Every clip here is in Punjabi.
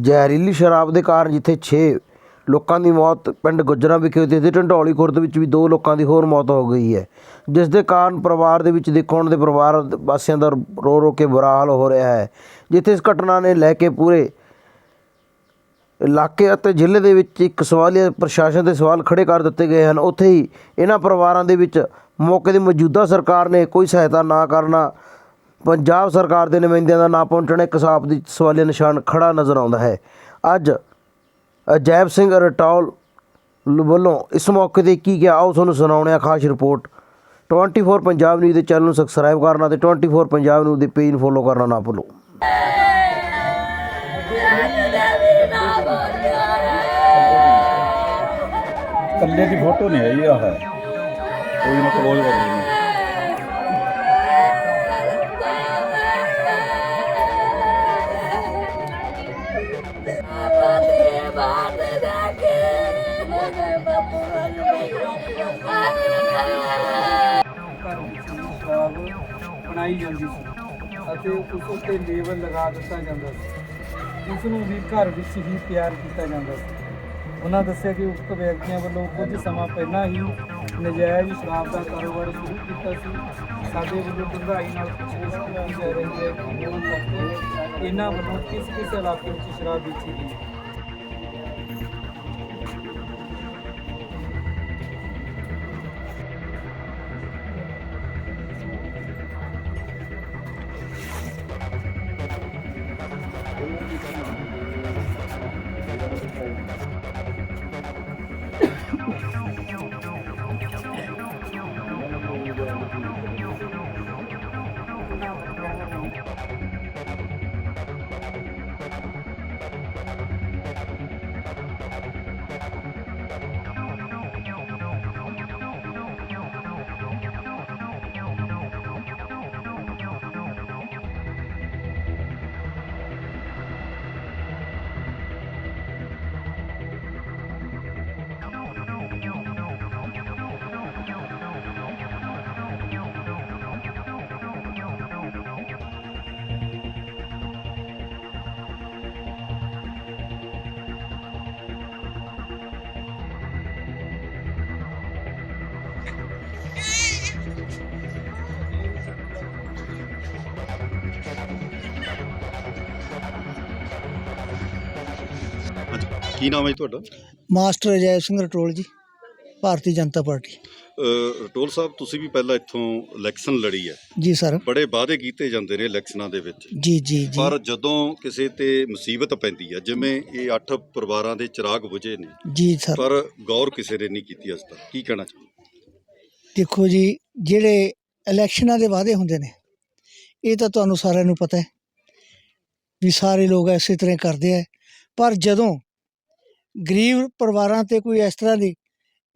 ਜ਼ਹਿਰੀਲੀ ਸ਼ਰਾਬ ਦੇ ਕਾਰਨ ਜਿੱਥੇ 6 ਲੋਕਾਂ ਦੀ ਮੌਤ, ਪਿੰਡ ਗੁੱਜਰਾਂ ਵਿਖੇ ਹੋਈ ਤੇ ਢੰਡੌਲੀ ਖੁਰਦ ਵਿੱਚ ਵੀ ਦੋ ਲੋਕਾਂ ਦੀ ਹੋਰ ਮੌਤ ਹੋ ਗਈ ਹੈ। ਜਿਸ ਦੇ ਕਾਰਨ ਪਰਿਵਾਰ ਦੇ ਵਿੱਚ ਦੇਖੋ ਦੇ ਪਰਿਵਾਰ ਵਾਸੀਆਂ ਦਾ ਰੋ ਰੋ ਕੇ ਬੁਰਾ ਹਾਲ ਹੋ ਰਿਹਾ ਹੈ। ਜਿੱਥੇ ਇਸ ਘਟਨਾ ਨੇ ਲੈ ਕੇ ਪੂਰੇ ਇਲਾਕੇ ਅਤੇ ਜ਼ਿਲ੍ਹੇ ਦੇ ਵਿੱਚ ਇੱਕ ਸਵਾਲੀਆ ਪ੍ਰਸ਼ਾਸਨ ਦੇ ਸਵਾਲ ਖੜੇ ਕਰ ਦਿੱਤੇ ਗਏ ਹਨ। ਉੱਥੇ ਹੀ ਇਹਨਾਂ ਪਰਿਵਾਰਾਂ ਦੇ ਵਿੱਚ ਮੌਕੇ ਦੀ ਮੌਜੂਦਾ ਸਰਕਾਰ ਨੇ ਕੋਈ ਸਹਾਇਤਾ ਨਾ ਕਰਨਾ ਪੰਜਾਬ ਸਰਕਾਰ ਦੇ ਨੁਮਾਇੰਦਿਆਂ ਦਾ ਨਾ ਪਹੁੰਚਣਾ ਇੱਕ ਹਿਸਾਬ ਦੀ ਸਵਾਲੀਆ ਨਿਸ਼ਾਨ ਖੜਾ ਨਜ਼ਰ ਆਉਂਦਾ ਹੈ। ਅੱਜ ਅਜੈਬ ਸਿੰਘ ਰਟੌਲ ਵੱਲੋਂ ਇਸ ਮੌਕੇ ਤੇ ਕੀ ਕਿਹਾ, ਆਓ ਤੁਹਾਨੂੰ ਸੁਣਾਉਣੇ ਆ ਖਾਸ ਰਿਪੋਰਟ। 24 ਪੰਜਾਬ ਨਿਊਜ਼ ਦੇ ਚੈਨਲ ਨੂੰ ਸਬਸਕ੍ਰਾਈਬ ਕਰਨਾ ਤੇ 24 ਪੰਜਾਬ ਨਿਊਜ਼ ਦੇ ਪੇਜ ਨੂੰ ਫੋਲੋ ਕਰਨਾ ਨਾ ਭੁੱਲੋ। ਕੱਲੇ ਦੀ ਫੋਟੋ ਨਹੀਂ ਆਈ ਆ ਹੈ ਕੋਈ ਨਾ ਕਲੋਜ਼ ਕਰ ਲੈਣੀ ਬਣਾਈ ਜਾਂਦੀ ਸੀ ਅਤੇ ਉਸ ਉੱਤੇ ਲੇਬਲ ਲਗਾ ਦਿੱਤਾ ਜਾਂਦਾ ਸੀ। ਇਸ ਨੂੰ ਵੀ ਘਰ ਵਿੱਚ ਹੀ ਤਿਆਰ ਕੀਤਾ ਜਾਂਦਾ ਸੀ। ਉਹਨਾਂ ਦੱਸਿਆ ਕਿ ਉਕਤ ਵਿਅਕਤੀਆਂ ਵੱਲੋਂ ਕੁਝ ਸਮਾਂ ਪਹਿਲਾਂ ਹੀ ਨਜਾਇਜ਼ ਸ਼ਰਾਬ ਦਾ ਕਾਰੋਬਾਰ ਸ਼ੁਰੂ ਕੀਤਾ ਸੀ। ਸਾਡੇ ਵੱਲੋਂ ਡੂੰਘਾਈ ਨਾਲ ਪੁੱਛਗਿੱਛ ਕੀਤੀ ਜਾ ਰਹੀ ਹੈ ਕਿ ਇਹਨਾਂ ਵੱਲੋਂ ਕਿਸ ਕਿਸ ਇਲਾਕੇ ਵਿੱਚ ਸ਼ਰਾਬ ਵੇਚੀ ਗਈ ਕੀ ਨਾਮ ਹੈ ਜੀ ਤੁਹਾਡਾ? ਮਾਸਟਰ ਅਜੈ ਸਿੰਘ ਰਟੋਲ ਜੀ ਭਾਰਤੀ ਜਨਤਾ ਪਾਰਟੀ। ਅਹ ਰਟੋਲ ਸਾਹਿਬ ਤੁਸੀਂ ਵੀ ਪਹਿਲਾਂ ਇੱਥੋਂ ਇਲੈਕਸ਼ਨ ਲੜੀ ਹੈ। ਜੀ ਸਰ। ਬੜੇ ਵਾਅਦੇ ਕੀਤੇ ਜਾਂਦੇ ਨੇ ਇਲੈਕਸ਼ਨਾਂ ਦੇ ਵਿੱਚ। ਜੀ ਜੀ ਜੀ। ਪਰ ਜਦੋਂ ਕਿਸੇ ਤੇ ਮੁਸੀਬਤ ਪੈਂਦੀ ਹੈ ਜਿਵੇਂ ਇਹ ਅੱਠ ਪਰਿਵਾਰਾਂ ਦੇ ਚਿਰਾਗ ਬੁਝੇ ਨੇ ਜੀ ਸਰ। ਪਰ ਗੌਰ ਕਿਸੇ ਨੇ ਨਹੀਂ ਕੀਤੀ ਅਜ ਤੱਕ। ਕੀ ਕਹਿਣਾ ਚਾਹੁੰਦੇ ਦੇਖੋ ਜੀ ਜਿਹੜੇ ਇਲੈਕਸ਼ਨਾਂ ਦੇ ਵਾਅਦੇ ਹੁੰਦੇ ਨੇ ਇਹ ਤਾਂ ਤੁਹਾਨੂੰ ਸਾਰਿਆਂ ਨੂੰ ਪਤਾ ਹੈ ਵੀ ਸਾਰੇ ਲੋਕ ਐਸੇ ਤਰ੍ਹਾਂ ਕਰਦੇ ਆ। ਪਰ ਜਦੋਂ ਗਰੀਬ ਪਰਿਵਾਰਾਂ ਤੇ ਕੋਈ ਇਸ ਤਰ੍ਹਾਂ ਦੀ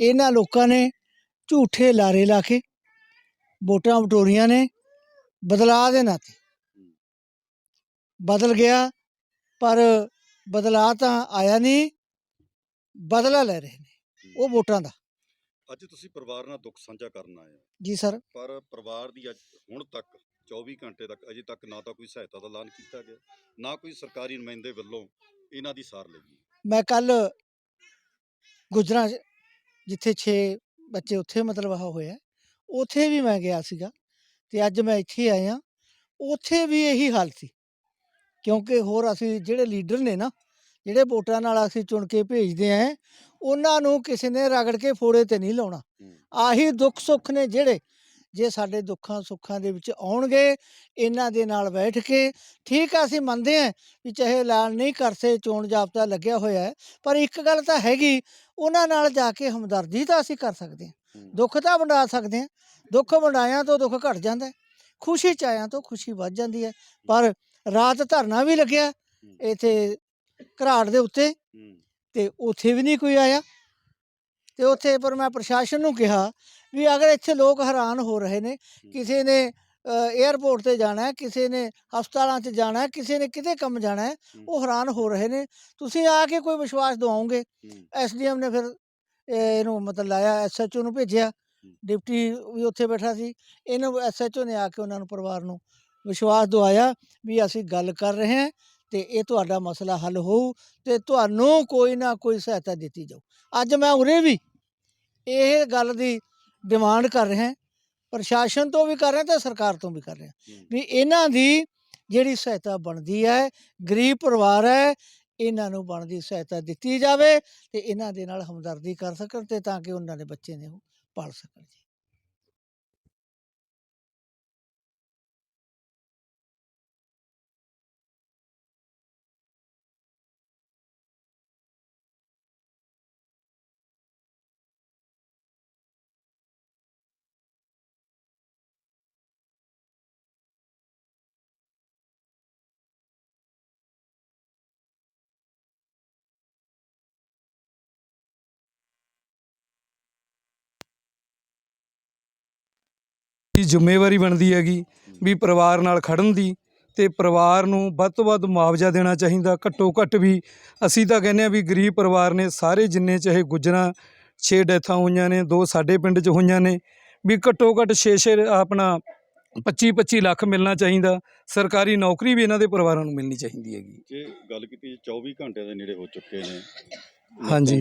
ਇਹਨਾਂ ਲੋਕਾਂ ਨੇ ਝੂਠੇ ਲਾਰੇ ਲਾ ਕੇ ਵੋਟਾਂ ਵਟੋਰੀਆਂ ਨੇ ਬਦਲਾਅ ਦੇ ਨਾਤੇ। ਬਦਲ ਗਿਆ ਪਰ ਬਦਲਾਅ ਤਾਂ ਆਇਆ ਨਹੀਂ ਬਦਲਾ ਲੈ ਰਹੇ ਨੇ ਉਹ ਵੋਟਾਂ ਦਾ। ਅੱਜ ਤੁਸੀਂ ਪਰਿਵਾਰ ਨਾਲ ਦੁੱਖ ਸਾਂਝਾ ਕਰਨ ਆਏ ਹੋ। ਜੀ ਸਰ। ਪਰ ਪਰਿਵਾਰ ਦੀ ਅੱਜ ਹੁਣ ਤੱਕ 24 ਘੰਟੇ ਤੱਕ ਅਜੇ ਤੱਕ ਨਾ ਤਾਂ ਕੋਈ ਸਹਾਇਤਾ ਦਾ ਐਲਾਨ ਕੀਤਾ ਗਿਆ ਨਾ ਕੋਈ ਸਰਕਾਰੀ ਨੁਮਾਇੰਦੇ ਵੱਲੋਂ ਇਹਨਾਂ ਦੀ ਸਾਰ ਲਈ। ਗਈ ਮੈਂ ਕੱਲ ਗੁਜਰਾਂ ਜਿੱਥੇ 6 ਬੱਚੇ ਉੱਥੇ ਮਤਲਬ ਆਹ ਹੋਇਆ। ਉੱਥੇ ਵੀ ਮੈਂ ਗਿਆ ਸੀਗਾ ਤੇ ਅੱਜ ਮੈਂ ਇੱਥੇ ਆਇਆ। ਉੱਥੇ ਵੀ ਇਹੀ ਹਾਲ ਸੀ। ਕਿਉਂਕਿ ਹੋਰ ਅਸੀਂ ਜਿਹੜੇ ਲੀਡਰ ਨੇ ਨਾ ਜਿਹੜੇ ਵੋਟਾਂ ਨਾਲ ਅਸੀਂ ਚੁਣ ਕੇ ਭੇਜਦੇ ਆਂ ਉਹਨਾਂ ਨੂੰ ਕਿਸੇ ਨੇ ਰਗੜ ਕੇ ਫੋੜੇ ਤੇ ਨਹੀਂ ਲਾਉਣਾ। ਆਹੀ ਦੁੱਖ ਸੁੱਖ ਨੇ ਜਿਹੜੇ ਜੇ ਸਾਡੇ ਦੁੱਖਾਂ ਸੁੱਖਾਂ ਦੇ ਵਿੱਚ ਆਉਣਗੇ ਇਹਨਾਂ ਦੇ ਨਾਲ ਬੈਠ ਕੇ ਠੀਕ ਆ ਅਸੀਂ ਮੰਨਦੇ ਆਂ ਵੀ ਚਾਹੇ ਐਲਾਨ ਨਹੀਂ ਕਰਸੇ ਚੋਣ ਜਾਬਤਾ ਲੱਗਿਆ ਹੋਇਆ ਹੈ ਪਰ ਇੱਕ ਗੱਲ ਤਾਂ ਹੈਗੀ ਉਹਨਾਂ ਨਾਲ ਜਾ ਕੇ ਹਮਦਰਦੀ ਤਾਂ ਅਸੀਂ ਕਰ ਸਕਦੇ ਹਾਂ। ਦੁੱਖ ਤਾਂ ਵੰਡਾ ਸਕਦੇ ਹਾਂ ਦੁੱਖ ਵੰਡਾਇਆਂ ਤੋਂ ਦੁੱਖ ਘਟ ਜਾਂਦਾ ਹੈ ਖੁਸ਼ੀ ਚਾਹਿਆਂ ਤੋਂ ਖੁਸ਼ੀ ਵੱਧ ਜਾਂਦੀ ਹੈ ਪਰ ਰਾਤ ਧਰਨਾ ਵੀ ਲੱਗਿਆ ਇੱਥੇ ਘਰਾੜ ਦੇ ਉੱਤੇ ਤੇ ਉੱਥੇ ਵੀ ਨਹੀਂ ਕੋਈ ਆਇਆ। ਤੇ ਉੱਥੇ ਪਰ ਮੈਂ ਪ੍ਰਸ਼ਾਸਨ ਨੂੰ ਕਿਹਾ ਵੀ ਅਗਰ ਇੱਥੇ ਲੋਕ ਹੈਰਾਨ ਹੋ ਰਹੇ ਨੇ ਕਿਸੇ ਨੇ 에ਅਰਪੋਰਟ ਤੇ ਜਾਣਾ ਹੈ ਕਿਸੇ ਨੇ ਹਸਪਤਾਲਾਂ 'ਚ ਜਾਣਾ ਹੈ ਕਿਸੇ ਨੇ ਕਿਤੇ ਕੰਮ ਜਾਣਾ ਹੈ ਉਹ ਹੈਰਾਨ ਹੋ ਰਹੇ ਨੇ। ਤੁਸੀਂ ਆ ਕੇ ਕੋਈ ਵਿਸ਼ਵਾਸ ਦਿਵਾਓਗੇ? ਐਸਡੀਐਮ ਨੇ ਫਿਰ ਇਹ ਇਹਨੂੰ ਮਤਲਬ ਲਾਇਆ ਐਸਐਚਓ ਨੂੰ ਭੇਜਿਆ। ਡਿਪਟੀ ਵੀ ਉੱਥੇ ਬੈਠਾ ਸੀ। ਇਹਨੂੰ ਐਸਐਚਓ ਨੇ ਆ ਕੇ ਉਹਨਾਂ ਨੂੰ ਪਰਿਵਾਰ ਨੂੰ ਵਿਸ਼ਵਾਸ ਦਿਵਾਇਆ ਵੀ ਅਸੀਂ ਗੱਲ ਕਰ ਰਹੇ ਹਾਂ ਤੇ ਇਹ ਤੁਹਾਡਾ ਮਸਲਾ ਹੱਲ ਹੋਊ ਤੇ ਤੁਹਾਨੂੰ ਕੋਈ ਨਾ ਕੋਈ ਸਹਾਇਤਾ ਦਿੱਤੀ ਜਾਊ। ਅੱਜ ਮੈਂ ਉਰੇ ਵੀ ਇਹ ਗੱਲ ਦੀ ਡਿਮਾਂਡ ਕਰ ਰਿਹਾ ਪ੍ਰਸ਼ਾਸਨ ਤੋਂ ਵੀ ਕਰ ਰਿਹਾ ਤੇ ਸਰਕਾਰ ਤੋਂ ਵੀ ਕਰ ਰਿਹਾ ਵੀ ਇਹਨਾਂ ਦੀ ਜਿਹੜੀ ਸਹਾਇਤਾ ਬਣਦੀ ਹੈ ਗਰੀਬ ਪਰਿਵਾਰ ਹੈ ਇਹਨਾਂ ਨੂੰ ਬਣਦੀ ਸਹਾਇਤਾ ਦਿੱਤੀ ਜਾਵੇ ਤੇ ਇਹਨਾਂ ਦੇ ਨਾਲ ਹਮਦਰਦੀ ਕਰ ਸਕਣ ਤੇ ਤਾਂ ਕਿ ਉਹਨਾਂ ਦੇ ਬੱਚੇ ਨੇ ਉਹ ਪਾਲ ਸਕਣ ਜੀ। ਦੀ ਜ਼ਿੰਮੇਵਾਰੀ ਬਣਦੀ ਹੈਗੀ ਵੀ ਪਰਿਵਾਰ ਨਾਲ ਖੜਨ ਦੀ ਤੇ ਪਰਿਵਾਰ ਨੂੰ ਵੱਧ ਤੋਂ ਵੱਧ ਮੁਆਵਜ਼ਾ ਦੇਣਾ ਚਾਹੀਦਾ। ਘੱਟੋ ਘੱਟ ਵੀ ਅਸੀਂ ਤਾਂ ਕਹਿੰਦੇ ਆ ਵੀ ਗਰੀਬ ਪਰਿਵਾਰ ਨੇ ਸਾਰੇ ਜਿੰਨੇ ਚਾਹੇ ਗੁੱਜਰਾਂ 6 ਡੈਥਾਂ ਹੋਈਆਂ ਨੇ ਦੋ ਸਾਡੇ ਪਿੰਡ 'ਚ ਹੋਈਆਂ ਨੇ ਵੀ ਘੱਟੋ ਘੱਟ 6-6 ਆਪਣਾ 25-25 ਲੱਖ ਮਿਲਣਾ ਚਾਹੀਦਾ। ਸਰਕਾਰੀ ਨੌਕਰੀ ਵੀ ਇਹਨਾਂ ਦੇ ਪਰਿਵਾਰਾਂ ਨੂੰ ਮਿਲਣੀ ਚਾਹੀਦੀ ਹੈਗੀ। ਜੇ ਗੱਲ ਕੀਤੀ 24 ਘੰਟੇ ਦੇ ਨੇੜੇ ਹੋ ਚੁੱਕੇ ਨੇ। ਹਾਂਜੀ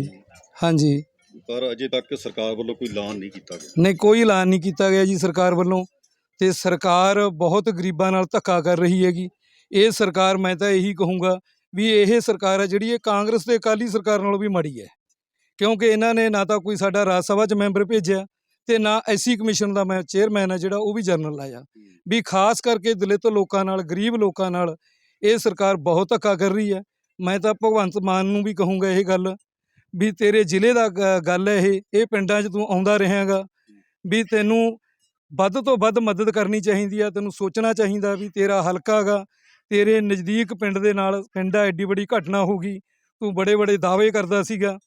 ਹਾਂਜੀ। ਪਰ ਅਜੇ ਤੱਕ ਸਰਕਾਰ ਵੱਲੋਂ ਕੋਈ ਐਲਾਨ ਨਹੀਂ ਕੀਤਾ ਗਿਆ। ਨਹੀਂ, ਕੋਈ ਐਲਾਨ ਨਹੀਂ ਕੀਤਾ ਗਿਆ ਜੀ ਸਰਕਾਰ ਵੱਲੋਂ। ਤੇ ਸਰਕਾਰ ਬਹੁਤ ਗਰੀਬਾਂ ਨਾਲ ਧੱਕਾ ਕਰ ਰਹੀ ਹੈਗੀ। ਇਹ ਸਰਕਾਰ, ਮੈਂ ਤਾਂ ਇਹੀ ਕਹੂੰਗਾ ਵੀ ਇਹ ਸਰਕਾਰ ਹੈ ਜਿਹੜੀ, ਇਹ ਕਾਂਗਰਸ ਤੇ ਅਕਾਲੀ ਸਰਕਾਰ ਨਾਲੋਂ ਵੀ ਮਾੜੀ ਹੈ। ਕਿਉਂਕਿ ਇਹਨਾਂ ਨੇ ਨਾ ਤਾਂ ਕੋਈ ਸਾਡਾ ਰਾਜ ਸਭਾ 'ਚ ਮੈਂਬਰ ਭੇਜਿਆ ਤੇ ਨਾ ਐਸੀ ਕਮਿਸ਼ਨ ਦਾ ਮੈਂ ਚੇਅਰਮੈਨ ਹੈ ਜਿਹੜਾ, ਉਹ ਵੀ ਜਨਰਲ ਲਾਇਆ। ਵੀ ਖਾਸ ਕਰਕੇ ਦਲਿਤ ਲੋਕਾਂ ਨਾਲ, ਗਰੀਬ ਲੋਕਾਂ ਨਾਲ ਇਹ ਸਰਕਾਰ ਬਹੁਤ ਧੱਕਾ ਕਰ ਰਹੀ ਹੈ। ਮੈਂ ਤਾਂ ਭਗਵੰਤ ਮਾਨ ਨੂੰ ਵੀ ਕਹੂੰਗਾ ਇਹ ਗੱਲ ਵੀ ਤੇਰੇ ਜ਼ਿਲ੍ਹੇ ਦਾ ਗ- ਗੱਲ ਹੈ ਇਹ ਇਹ ਪਿੰਡਾਂ 'ਚ ਤੂੰ ਆਉਂਦਾ ਰਹੇਗਾ। ਵੀ ਤੈਨੂੰ ਵੱਧ ਤੋਂ ਵੱਧ ਮਦਦ ਕਰਨੀ ਚਾਹੀਦੀ ਆ, ਤੈਨੂੰ ਸੋਚਣਾ ਚਾਹੀਦਾ ਵੀ ਤੇਰਾ ਹਲਕਾ ਗਾ, ਤੇਰੇ ਨਜ਼ਦੀਕ ਪਿੰਡ ਦੇ ਨਾਲ ਪਿੰਡ ਆ ਐਡੀ ਵੱਡੀ ਘਟਨਾ ਹੋ ਗਈ, ਤੂੰ ਬੜੇ ਬੜੇ ਦਾਅਵੇ ਕਰਦਾ ਸੀਗਾ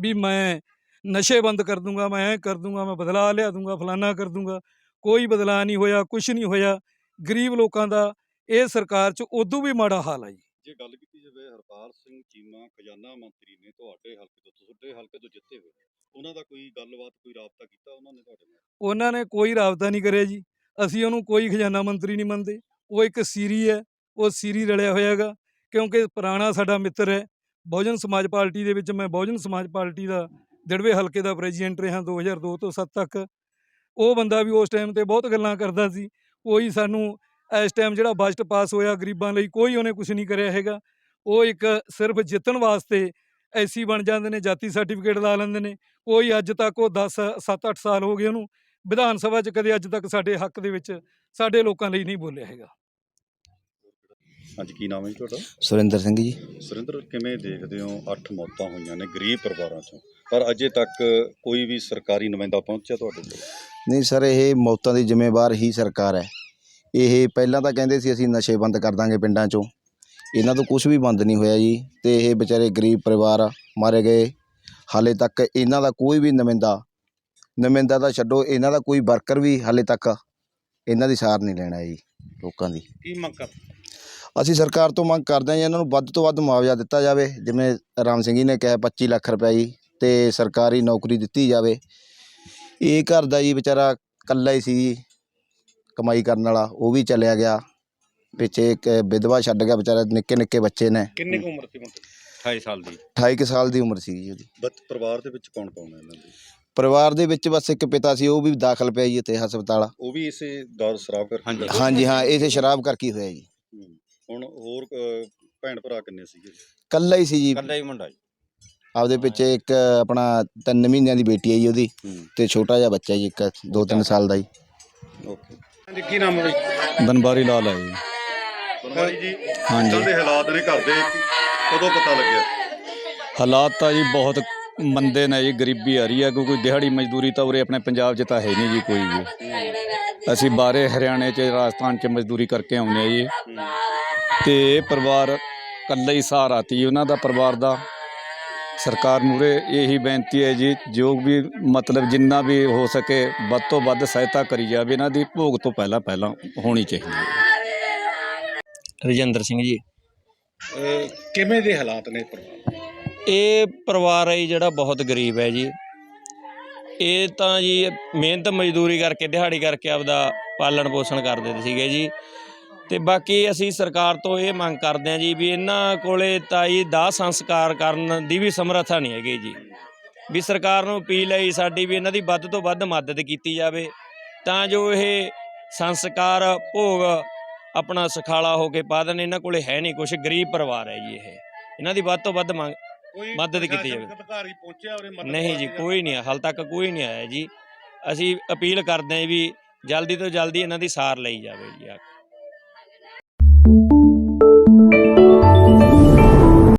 ਵੀ ਮੈਂ ਨਸ਼ੇ ਬੰਦ ਕਰ ਦੂੰਗਾ, ਮੈਂ ਐਂ ਕਰ ਦੂੰਗਾ, ਮੈਂ ਬਦਲਾ ਲਿਆ ਦੂੰਗਾ, ਫਲਾਨਾ ਕਰ ਦੂੰਗਾ। ਕੋਈ ਬਦਲਾ ਨਹੀਂ ਹੋਇਆ ਕੁਝ ਨਹੀਂ ਹੋਇਆ। ਗਰੀਬ ਲੋਕਾਂ ਦਾ ਇਹ ਸਰਕਾਰ 'ਚ ਉਦੋਂ ਵੀ ਮਾੜਾ ਹਾਲ ਆ ਜੀ। ਜੇ ਗੱਲ ਕੀਤੀ ਜਾਵੇ, ਹਰਪਾਲ ਸਿੰਘ ਚੀਮਾ, ਖਜ਼ਾਨਾ ਮੰਤਰੀ ਨੇ ਤੁਹਾਡੇ ਹਲਕੇ ਤੋਂ, ਤੁਹਾਡੇ ਹਲਕੇ ਤੋਂ ਜਿੱਤੇ ਹੋਏ ਉਹਨਾਂ ਦਾ ਕੋਈ ਗੱਲਬਾਤ, ਕੋਈ ਰਾਬਤਾ ਕੀਤਾ ਉਹਨਾਂ ਨੇ ਤੁਹਾਡੇ ਨਾਲ? ਉਹਨਾਂ ਨੇ ਕੋਈ ਰਾਬਤਾ ਨਹੀਂ ਕਰਿਆ ਜੀ। ਅਸੀਂ ਉਹਨੂੰ ਕੋਈ ਖਜ਼ਾਨਾ ਮੰਤਰੀ ਨਹੀਂ ਮੰਨਦੇ। ਉਹ ਇੱਕ ਸੀਰੀ ਹੈ, ਉਹ ਸੀਰੀ ਰਲਿਆ ਹੋਇਆ ਹੈਗਾ, ਕਿਉਂਕਿ ਪੁਰਾਣਾ ਸਾਡਾ ਮਿੱਤਰ ਹੈ। ਬਹੁਜਨ ਸਮਾਜ ਪਾਰਟੀ ਦੇ ਵਿੱਚ ਮੈਂ ਬਹੁਜਨ ਸਮਾਜ ਪਾਰਟੀ ਦਾ ਦਿੜਵੇ ਹਲਕੇ ਦਾ ਪ੍ਰੈਜ਼ੀਡੈਂਟ ਰਿਹਾ 2002 ਤੋਂ 7 ਤੱਕ। ਉਹ ਬੰਦਾ ਵੀ ਉਸ ਟਾਈਮ ਤੇ ਬਹੁਤ ਗੱਲਾਂ ਕਰਦਾ ਸੀ। ਕੋਈ ਸਾਨੂੰ ਇਸ ਟਾਈਮ ਜਿਹੜਾ ਬਜਟ ਪਾਸ ਹੋਇਆ ਗਰੀਬਾਂ ਲਈ ਕੋਈ ਉਹਨੇ ਕੁਝ ਨਹੀਂ ਕਰਿਆ ਹੈਗਾ। ਉਹ ਇੱਕ ਸਿਰਫ ਜਿੱਤਣ ਵਾਸਤੇ ਐਸੀ ਬਣ ਜਾਂਦੇ ਨੇ ਜਾਤੀ ਸਰਟੀਫਿਕੇਟ ਲਾ ਲੈਂਦੇ ਨੇ। ਕੋਈ ਅੱਜ ਤੱਕ ਉਹ 10 7-8 ਸਾਲ ਹੋ ਗਏ ਉਹਨੂੰ ਵਿਧਾਨ ਸਭਾ 'ਚ ਕਦੇ ਅੱਜ ਤੱਕ ਸਾਡੇ ਹੱਕ ਦੇ ਵਿੱਚ ਸਾਡੇ ਲੋਕਾਂ ਲਈ ਨਹੀਂ ਬੋਲਿਆ ਹੈਗਾ। ਹਾਂਜੀ ਕੀ ਨਾਮ ਹੈ ਜੀ ਤੁਹਾਡਾ? ਸੁਰਿੰਦਰ ਸਿੰਘ ਜੀ। ਸੁਰਿੰਦਰ ਕਿਵੇਂ ਦੇਖਦੇ ਹੋ ਅੱਠ ਮੌਤਾਂ ਹੋਈਆਂ ਨੇ ਗਰੀਬ ਪਰਿਵਾਰਾਂ ਚੋਂ? ਪਰ ਅਜੇ ਤੱਕ ਕੋਈ ਵੀ ਸਰਕਾਰੀ ਨੁਮਾਇੰਦਾ ਪਹੁੰਚਿਆ ਤੁਹਾਡੇ ਕੋਲ? ਨਹੀਂ ਸਰ ਇਹ ਮੌਤਾਂ ਦੀ ਜ਼ਿੰਮੇਵਾਰ ਹੀ ਸਰਕਾਰ ਹੈ। ਇਹ ਪਹਿਲਾਂ ਤਾਂ ਕਹਿੰਦੇ ਸੀ ਅਸੀਂ ਨਸ਼ੇ ਬੰਦ ਕਰ ਦਾਂਗੇ ਪਿੰਡਾਂ 'ਚੋਂ। ਇਹਨਾਂ ਤੋਂ ਕੁਝ ਵੀ ਬੰਦ ਨਹੀਂ ਹੋਇਆ ਜੀ। ਤੇ ਇਹ ਵਿਚਾਰੇ ਗਰੀਬ ਪਰਿਵਾਰ ਮਾਰੇ ਗਏ। ਹਾਲੇ ਤੱਕ ਇਹਨਾਂ ਦਾ ਕੋਈ ਵੀ ਨੁਮਾਇੰਦਾ ਨੁਮਾਇੰਦਾ ਤਾਂ ਛੱਡੋ ਇਹਨਾਂ ਦਾ ਕੋਈ ਵਰਕਰ ਵੀ ਹਾਲੇ ਤੱਕ ਇਹਨਾਂ ਦੀ ਸਾਰ ਨਹੀਂ ਲੈਣਾ ਜੀ ਲੋਕਾਂ ਦੀ। ਕੀ ਮੰਗ ਕਰ ਅਸੀਂ ਸਰਕਾਰ ਤੋਂ ਮੰਗ ਕਰਦੇ ਹਾਂ ਜੀ ਇਹਨਾਂ ਨੂੰ ਵੱਧ ਤੋਂ ਵੱਧ ਮੁਆਵਜ਼ਾ ਦਿੱਤਾ ਜਾਵੇ। ਜਿਵੇਂ ਰਾਮ ਸਿੰਘ ਜੀ ਨੇ ਕਿਹਾ 25 ਲੱਖ ਰੁਪਏ ਜੀ ਤੇ ਸਰਕਾਰੀ ਨੌਕਰੀ ਦਿੱਤੀ ਜਾਵੇ। ਇਹ ਘਰ ਦਾ ਜੀ ਵਿਚਾਰਾ ਇਕੱਲਾ ਹੀ ਸੀ ਜੀ। ਕਮਾਈ ਕਰਨ ਵਾਲਾ ਉਹ ਵੀ ਚਲਿਆ ਗਿਆ। ਪਿੱਛੇ ਇੱਕ ਵਿਧਵਾ ਛੱਡ ਗਿਆ ਵਿਚਾਰਾ ਨਿੱਕੇ ਨਿੱਕੇ ਬੱਚੇ ਨੇ। ਕਿੰਨੀ ਕੁ ਉਮਰ ਸੀ ਮੁੰਡੇ 28 ਸਾਲ ਦੀ। 28 ਕੁ ਸਾਲ ਦੀ ਉਮਰ ਸੀ ਜੀ ਉਹਦੀ। ਬੱਚ ਪਰਿਵਾਰ ਦੇ ਵਿੱਚ ਕੌਣ ਕੌਣ ਹੈ ਇਹਨਾਂ ਦੇ? ਪਰਿਵਾਰ ਦੇ ਵਿੱਚ ਬਸ ਇੱਕ ਪਿਤਾ ਸੀ ਉਹ ਵੀ ਦਾਖਲ ਪਿਆ ਜੀ ਇੱਥੇ ਹਸਪਤਾਲ। ਉਹ ਵੀ ਇਸੇ ਦੌਰ ਸ਼ਰਾਬ ਕਰ ਹਾਂਜੀ। ਹਾਂਜੀ ਹਾਂ ਇਥੇ ਸ਼ਰਾਬ ਕਰਕੇ ਹੀ ਹੋਇਆ ਜੀ। ਹੁਣ ਹੋਰ ਅ, ਭੈਣ ਭਰਾ ਕਿੰਨੇ ਸੀਗੇ? ਇਕੱਲਾ ਹੀ ਸੀ ਜੀ। ਕੱਲਾ ਹੀ ਮੁੰਡਾ ਜੀ। ਆਪਦੇ ਪਿੱਛੇ ਇੱਕ ਆਪਣਾ 3 ਮਹੀਨਿਆਂ ਦੀ ਬੇਟੀ ਹੈ ਜੀ ਉਹਦੀ ਤੇ ਛੋਟਾ ਜਿਹਾ ਬੱਚਾ ਜੀ ਇੱਕ 2-3 ਸਾਲ ਦਾ ਜੀ। ਓਕੇ। ਹਾਂਜੀ ਕੀ ਨਾਮ ਹੈ ਬਈ? ਬਨਬਾਰੀ ਲਾਲ ਹੈ ਜੀ। ਬਨਵਾਰੀ ਜੀ ਹਾਂਜੀ। ਕਿੱਦਾਂ ਦੇ ਹਾਲਾਤ ਨੇ ਘਰ ਦੇ ਕਦੋਂ ਪਤਾ ਲੱਗਿਆ? ਹਾਲਾਤ ਤਾਂ ਜੀ ਬਹੁਤ ਮੰਦੇ ਨੇ ਜੀ ਗਰੀਬੀ ਆ ਰਹੀ ਹੈ ਕਿਉਂਕਿ ਦਿਹਾੜੀ ਮਜ਼ਦੂਰੀ ਤਾਂ ਉਰੇ ਆਪਣੇ ਪੰਜਾਬ 'ਚ ਤਾਂ ਹੈ ਨਹੀਂ ਜੀ ਕੋਈ ਵੀ। ਅਸੀਂ ਬਾਹਰੇ ਹਰਿਆਣੇ 'ਚ ਰਾਜਸਥਾਨ 'ਚ ਮਜ਼ਦੂਰੀ ਕਰਕੇ ਆਉਂਦੇ ਆ ਜੀ। ਤੇ ਇਹ ਪਰਿਵਾਰ ਇਕੱਲਾ ਹੀ ਸਹਾਰਾ ਤੀ ਉਹਨਾਂ ਦਾ ਪਰਿਵਾਰ ਦਾ ਸਰਕਾਰ ਮੂਰੇ ਇਹੀ ਬੇਨਤੀ ਹੈ ਜੀ ਜੋ ਵੀ ਮਤਲਬ ਜਿੰਨਾ ਵੀ ਹੋ ਸਕੇ ਵੱਧ ਤੋਂ ਵੱਧ ਸਹਾਇਤਾ ਕਰੀ ਜਾਵੇ ਇਹਨਾਂ ਦੀ ਭੋਗ ਤੋਂ ਪਹਿਲਾਂ ਪਹਿਲਾਂ ਹੋਣੀ ਚਾਹੀਦੀ ਹੈ। ਰਜਿੰਦਰ ਸਿੰਘ ਜੀ। ਅਹ ਕਿਵੇਂ ਦੇ ਹਾਲਾਤ ਨੇ ਪਰਿਵਾਰ? ਇਹ ਪਰਿਵਾਰ ਹੈ ਜੀ ਜਿਹੜਾ ਬਹੁਤ ਗਰੀਬ ਹੈ ਜੀ। ਇਹ ਤਾਂ ਜੀ ਮਿਹਨਤ ਮਜ਼ਦੂਰੀ ਕਰਕੇ ਦਿਹਾੜੀ ਕਰਕੇ ਆਪਦਾ ਪਾਲਣ ਪੋਸ਼ਣ ਕਰਦੇ ਸੀਗੇ ਜੀ। ਤੇ ਬਾਕੀ ਅਸੀਂ ਸਰਕਾਰ ਤੋਂ ਇਹ ਮੰਗ ਕਰਦੇ ਹਾਂ ਜੀ ਵੀ ਇਹਨਾਂ ਕੋਲੇ ਤਾਂ ਜੀ ਦਾਹ ਸੰਸਕਾਰ ਕਰਨ ਦੀ ਵੀ ਸਮਰੱਥਾ ਨਹੀਂ ਹੈਗੀ ਜੀ। ਵੀ ਸਰਕਾਰ ਨੂੰ ਅਪੀਲ ਹੈ ਸਾਡੀ ਵੀ ਇਹਨਾਂ ਦੀ ਵੱਧ ਤੋਂ ਵੱਧ ਮਦਦ ਕੀਤੀ ਜਾਵੇ। ਤਾਂ ਜੋ ਇਹ ਸੰਸਕਾਰ ਭੋਗ ਆਪਣਾ ਸਖਾਲਾ ਹੋ ਕੇ ਪਾ ਦੇਣ ਇਹਨਾਂ ਕੋਲੇ ਹੈ ਨਹੀਂ ਕੁਝ ਗਰੀਬ ਪਰਿਵਾਰ ਹੈ ਜੀ ਇਹ। ਇਹਨਾਂ ਦੀ ਵੱਧ ਤੋਂ ਵੱਧ ਮੰਗ ਮਦਦ ਕੀਤੀ ਜਾਵੇ। ਅਧਿਕਾਰੀ ਪਹੁੰਚਿਆ ਉਰੇ ਮਦਦ ਨਹੀਂ ਜੀ ਕੋਈ ਨਹੀਂ ਹਾਲ ਤੱਕ ਕੋਈ ਨਹੀਂ ਆਇਆ ਜੀ। ਅਸੀਂ ਅਪੀਲ ਕਰਦੇ ਹਾਂ ਵੀ ਜਲਦੀ ਤੋਂ ਜਲਦੀ ਇਹਨਾਂ ਦੀ ਸਾਰ ਲਈ ਜਾਵੇ ਜੀ ਆ।